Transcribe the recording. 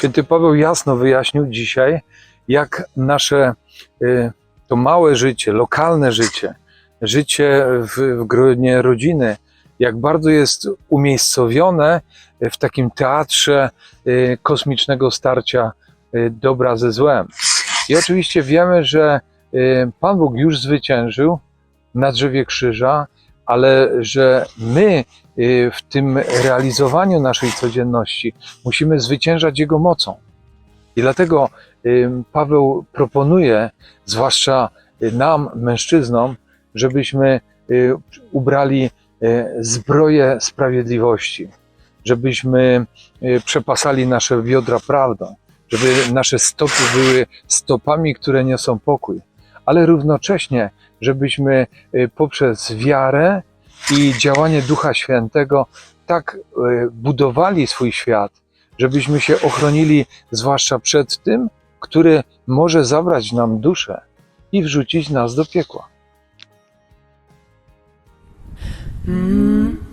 Święty Paweł jasno wyjaśnił dzisiaj, jak nasze y, to małe życie, lokalne życie, życie w, w gronie rodziny, jak bardzo jest umiejscowione w takim teatrze y, kosmicznego starcia y, dobra ze złem. I oczywiście wiemy, że Pan Bóg już zwyciężył na drzewie krzyża, ale że my y, w tym realizowaniu naszej codzienności musimy zwyciężać Jego mocą. I dlatego y, Paweł proponuje, zwłaszcza y, nam, mężczyznom, żebyśmy ubrali zbroję sprawiedliwości, żebyśmy przepasali nasze biodra prawdą, żeby nasze stopy były stopami, które niosą pokój, ale równocześnie, żebyśmy y, poprzez wiarę i działanie Ducha Świętego tak y, budowali swój świat, żebyśmy się ochronili zwłaszcza przed tym, który może zabrać nam duszę i wrzucić nas do piekła. Mm-hmm.